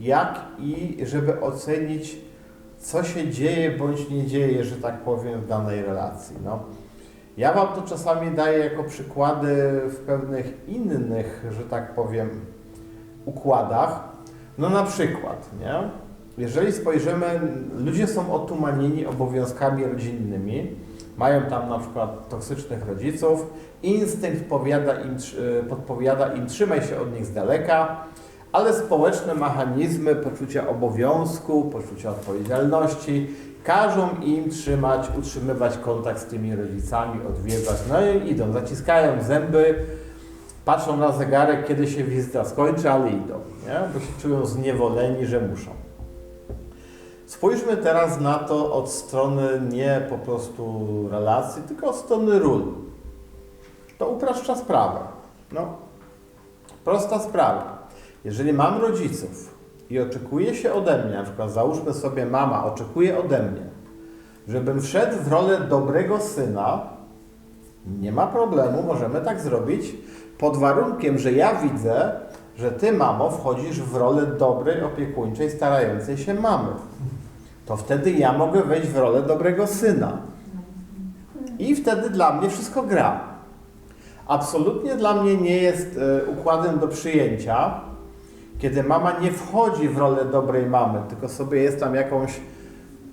jak i żeby ocenić, co się dzieje bądź nie dzieje, że tak powiem, w danej relacji. No. Ja Wam to czasami daję jako przykłady w pewnych innych, że tak powiem, układach. No na przykład, nie? Jeżeli spojrzymy, ludzie są otumanieni obowiązkami rodzinnymi, mają tam na przykład toksycznych rodziców, instynkt powiada im, podpowiada im trzymaj się od nich z daleka, ale społeczne mechanizmy poczucia obowiązku, poczucia odpowiedzialności każą im trzymać, utrzymywać kontakt z tymi rodzicami, odwiedzać. No i idą, zaciskają zęby, patrzą na zegarek, kiedy się wizyta skończy, ale idą, nie? bo się czują zniewoleni, że muszą. Spójrzmy teraz na to od strony nie po prostu relacji, tylko od strony ról. To upraszcza sprawę. No, prosta sprawa. Jeżeli mam rodziców i oczekuje się ode mnie, na przykład załóżmy sobie mama oczekuje ode mnie, żebym wszedł w rolę dobrego syna, nie ma problemu, możemy tak zrobić, pod warunkiem, że ja widzę, że ty, mamo, wchodzisz w rolę dobrej, opiekuńczej, starającej się mamy. To wtedy ja mogę wejść w rolę dobrego syna. I wtedy dla mnie wszystko gra. Absolutnie dla mnie nie jest e, układem do przyjęcia, kiedy mama nie wchodzi w rolę dobrej mamy, tylko sobie jest tam jakąś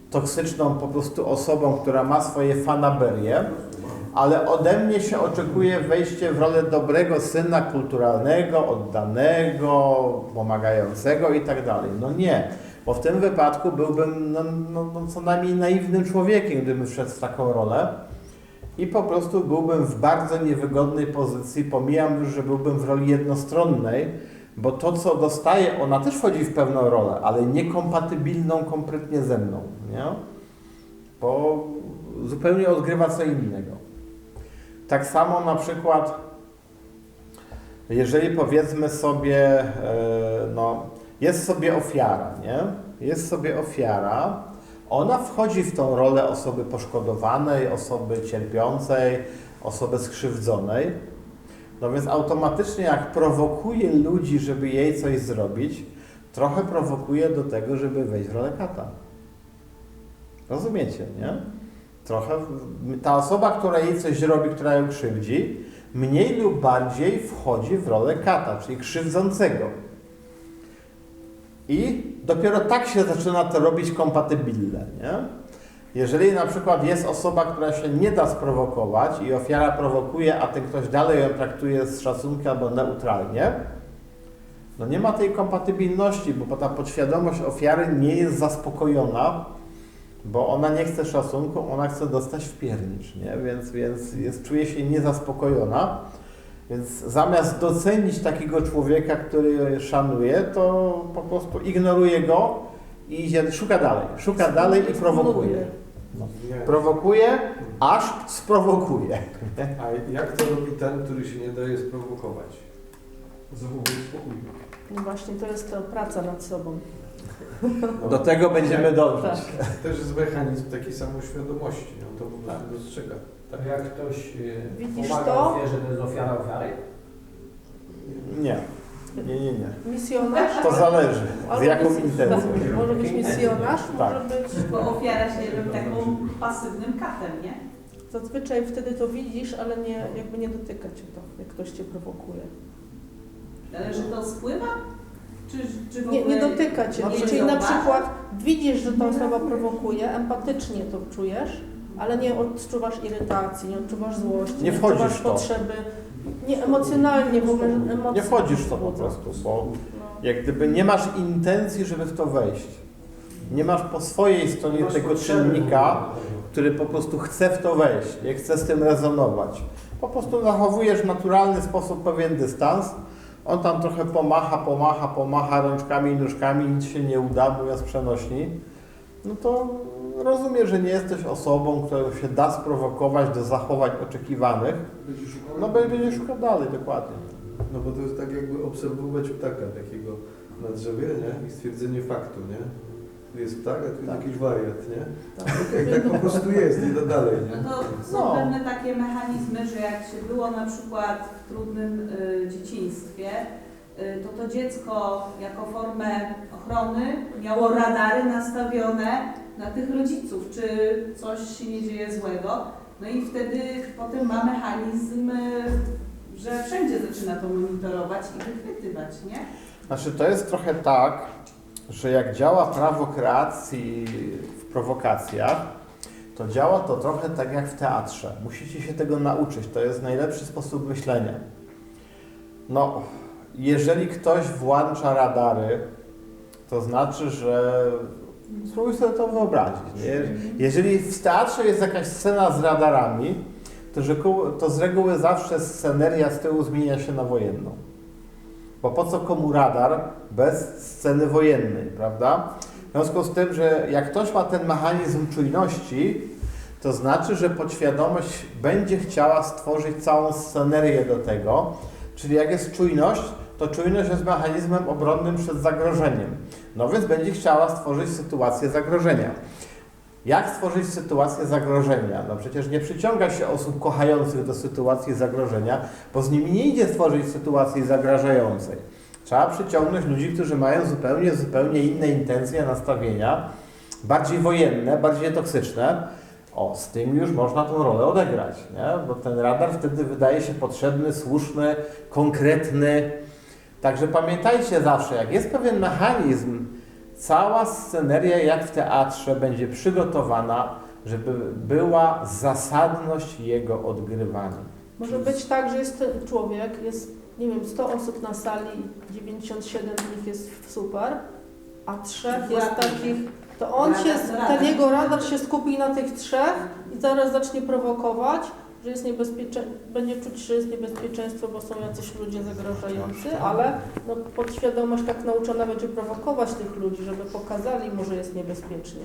toksyczną po prostu osobą, która ma swoje fanaberie, ale ode mnie się oczekuje wejście w rolę dobrego syna kulturalnego, oddanego, pomagającego i tak dalej. No nie, bo w tym wypadku byłbym no, no, no, co najmniej naiwnym człowiekiem, gdybym wszedł w taką rolę i po prostu byłbym w bardzo niewygodnej pozycji. Pomijam już, że byłbym w roli jednostronnej, bo to, co dostaje, ona też wchodzi w pewną rolę, ale niekompatybilną kompletnie ze mną, nie? Bo zupełnie odgrywa co innego. Tak samo na przykład, jeżeli powiedzmy sobie, e, no, jest sobie ofiara, nie? Jest sobie ofiara, ona wchodzi w tą rolę osoby poszkodowanej, osoby cierpiącej, osoby skrzywdzonej. No więc automatycznie jak prowokuje ludzi, żeby jej coś zrobić, trochę prowokuje do tego, żeby wejść w rolę kata. Rozumiecie, nie? Trochę ta osoba, która jej coś robi, która ją krzywdzi, mniej lub bardziej wchodzi w rolę kata, czyli krzywdzącego. I dopiero tak się zaczyna to robić kompatybilne, nie? Jeżeli na przykład jest osoba, która się nie da sprowokować i ofiara prowokuje, a ten ktoś dalej ją traktuje z szacunkiem albo neutralnie, no nie ma tej kompatybilności, bo ta podświadomość ofiary nie jest zaspokojona, bo ona nie chce szacunku, ona chce dostać w piernicz, nie? Więc, więc jest, czuje się niezaspokojona. Więc zamiast docenić takiego człowieka, który szanuje, to po prostu ignoruje go i szuka dalej, szuka dalej i prowokuje. No. Prowokuje, aż sprowokuje. A jak to robi ten, który się nie daje sprowokować? Zachowuje spokój. No właśnie, to jest ta praca nad sobą. No, Do tego będziemy dążyć. Tak. Też jest mechanizm takiej samoświadomości, on to po prostu dostrzega. Tak jak ktoś e, Widzisz pomaga to? ofierze, to jest ofiara ofiary? Nie, nie, nie, nie. Misjonarz? To zależy, z jaką mis- intencją. tak, Może być misjonarz, Tak. może być... Bo ofiara się robi taką pasywnym katem, nie? Zazwyczaj wtedy to widzisz, ale nie, jakby nie dotyka cię to, jak ktoś cię prowokuje. Ale że to spływa? Czy, czy w Nie, ogóle nie dotyka cię. nie Czyli na zauważa? przykład widzisz, że ta osoba prowokuje, empatycznie to czujesz, ale nie odczuwasz irytacji, nie odczuwasz złości, Nie wchodzisz odczuwasz w to. potrzeby, nie emocjonalnie w ogóle emocje Nie wchodzisz w to po prostu, bo No. jak gdyby nie masz intencji, żeby w to wejść. Nie masz po swojej stronie Masz tego czynnika, który po prostu chce w to wejść, nie chce z tym rezonować. Po prostu zachowujesz w naturalny sposób pewien dystans. On tam trochę pomacha, pomacha, pomacha rączkami i nóżkami, nic się nie uda, mówiąc przenośni. No to rozumiem, że nie jesteś osobą, którą się da sprowokować do zachowań oczekiwanych. Będzie szukał? No będzie szukał dalej, dokładnie. No bo to jest tak jakby obserwować ptaka takiego na drzewie, nie? I stwierdzenie faktu, nie? Tu jest ptak, a tu jest Tak. jakiś wariat, nie? Tak. Okej, tak po prostu jest, nie da dalej, nie? No to są No. pewne takie mechanizmy, że jak się było na przykład w trudnym y, dzieciństwie to to dziecko jako formę ochrony miało radary nastawione na tych rodziców, czy coś się nie dzieje złego. No i wtedy potem ma mechanizm, y, że wszędzie zaczyna to monitorować i wychwytywać, nie? Znaczy to jest trochę tak, że jak działa prawo kreacji w prowokacjach, to działa to trochę tak jak w teatrze. Musicie się tego nauczyć. To jest najlepszy sposób myślenia. No, jeżeli ktoś włącza radary, to znaczy, że spróbuj sobie to wyobrazić. Nie? Jeżeli w teatrze jest jakaś scena z radarami, to, rzeku- to z reguły zawsze sceneria z tyłu zmienia się na wojenną. Bo po co komu radar bez sceny wojennej, prawda? W związku z tym, że jak ktoś ma ten mechanizm czujności, to znaczy, że podświadomość będzie chciała stworzyć całą scenerię do tego. Czyli jak jest czujność, to czujność jest mechanizmem obronnym przed zagrożeniem. No więc będzie chciała stworzyć sytuację zagrożenia. Jak stworzyć sytuację zagrożenia? No przecież nie przyciąga się osób kochających do sytuacji zagrożenia, bo z nimi nie idzie stworzyć sytuacji zagrażającej. Trzeba przyciągnąć ludzi, którzy mają zupełnie, zupełnie inne intencje, nastawienia, bardziej wojenne, bardziej toksyczne. O, z tym już można tą rolę odegrać, nie? bo ten radar wtedy wydaje się potrzebny, słuszny, konkretny. Także pamiętajcie zawsze, jak jest pewien mechanizm, cała sceneria jak w teatrze będzie przygotowana, żeby była zasadność jego odgrywania. Może być tak, że jest ten człowiek, jest, nie wiem, 100 osób na sali, 97 z nich jest super, a trzech jest takich, to on się, Radar. ten jego radar się skupi na tych trzech i zaraz zacznie prowokować, że jest niebezpiecze, będzie czuć, że jest niebezpieczeństwo, bo są jacyś ludzie zagrażający, ale no, podświadomość tak nauczona będzie prowokować tych ludzi, żeby pokazali mu, że jest niebezpiecznie.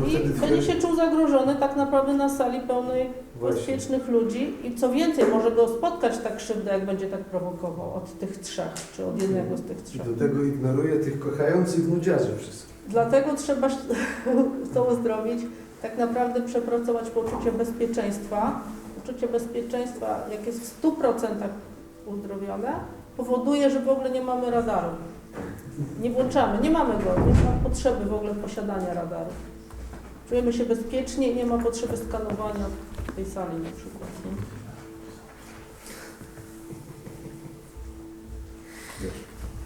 No I będzie się czuł zagrożony tak naprawdę na sali pełnej bezpiecznych ludzi i co więcej, może go spotkać tak krzywda, jak będzie tak prowokował od tych trzech, czy od jednego z tych I trzech. do tego ignoruje tych kochających nudziarzy wszystkich. Dlatego trzeba to uzdrowić, tak naprawdę przepracować poczucie bezpieczeństwa. Poczucie bezpieczeństwa, jak jest w 100% uzdrowione, powoduje, że w ogóle nie mamy radaru. Nie włączamy, nie mamy go, nie ma potrzeby w ogóle posiadania radaru. Czujemy się bezpiecznie i nie ma potrzeby skanowania tej sali na przykład. Nie?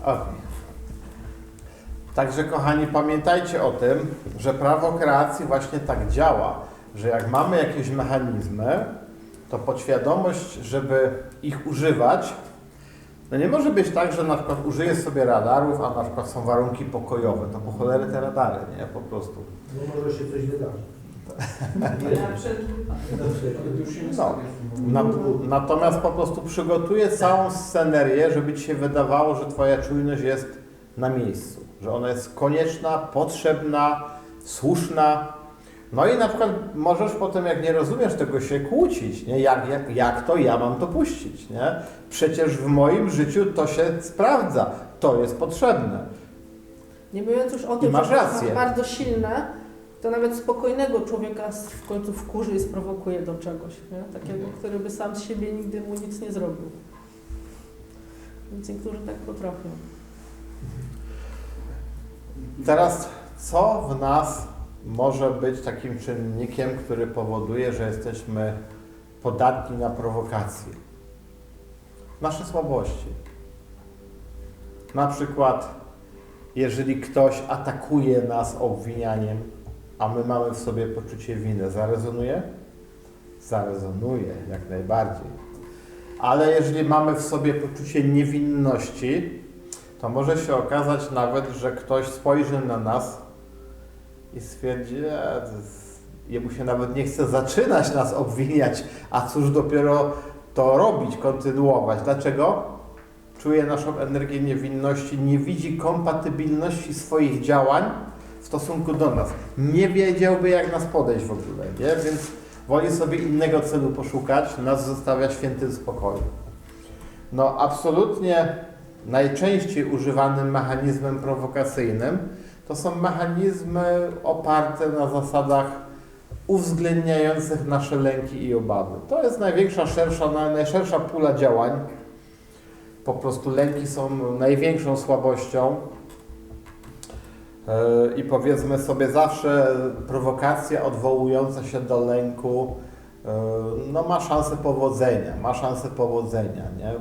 O. Także kochani, pamiętajcie o tym, że prawo kreacji właśnie tak działa, że jak mamy jakieś mechanizmy, to podświadomość, żeby ich używać, no nie może być tak, że na przykład użyję sobie radarów, a na przykład są warunki pokojowe, to po cholery te radary, nie? Po prostu. No może się coś wydarzy. No. Na, natomiast po prostu przygotuję całą scenerię, żeby Ci się wydawało, że Twoja czujność jest na miejscu, że ona jest konieczna, potrzebna, słuszna. No i na przykład możesz potem, jak nie rozumiesz tego, się kłócić, nie? Jak, jak, jak to ja mam to puścić, nie? Przecież w moim życiu to się sprawdza, to jest potrzebne. Nie mówiąc już o tym, masz że to rację. jest bardzo silne, to nawet spokojnego człowieka w końcu wkurzy i sprowokuje do czegoś. Nie? Takiego, który by sam z siebie nigdy mu nic nie zrobił. Więc niektórzy tak potrafią. Teraz, co w nas może być takim czynnikiem, który powoduje, że jesteśmy podatni na prowokacje? Nasze słabości. Na przykład, jeżeli ktoś atakuje nas obwinianiem, a my mamy w sobie poczucie winy, zarezonuje? Zarezonuje, jak najbardziej. Ale jeżeli mamy w sobie poczucie niewinności, to może się okazać nawet, że ktoś spojrzy na nas i stwierdzi, że jemu się nawet nie chce zaczynać nas obwiniać, a cóż dopiero to robić, kontynuować. Dlaczego? Czuje naszą energię niewinności, nie widzi kompatybilności swoich działań w stosunku do nas. Nie wiedziałby, jak nas podejść w ogóle, nie? Więc woli sobie innego celu poszukać, nas zostawia świętym spokoju. No, absolutnie najczęściej używanym mechanizmem prowokacyjnym to są mechanizmy oparte na zasadach uwzględniających nasze lęki i obawy. To jest największa, szersza, naj- najszersza pula działań. po prostu lęki są największą słabością. E, I powiedzmy sobie zawsze prowokacja odwołująca się do lęku e, no ma szansę powodzenia, ma szansę powodzenia, nie?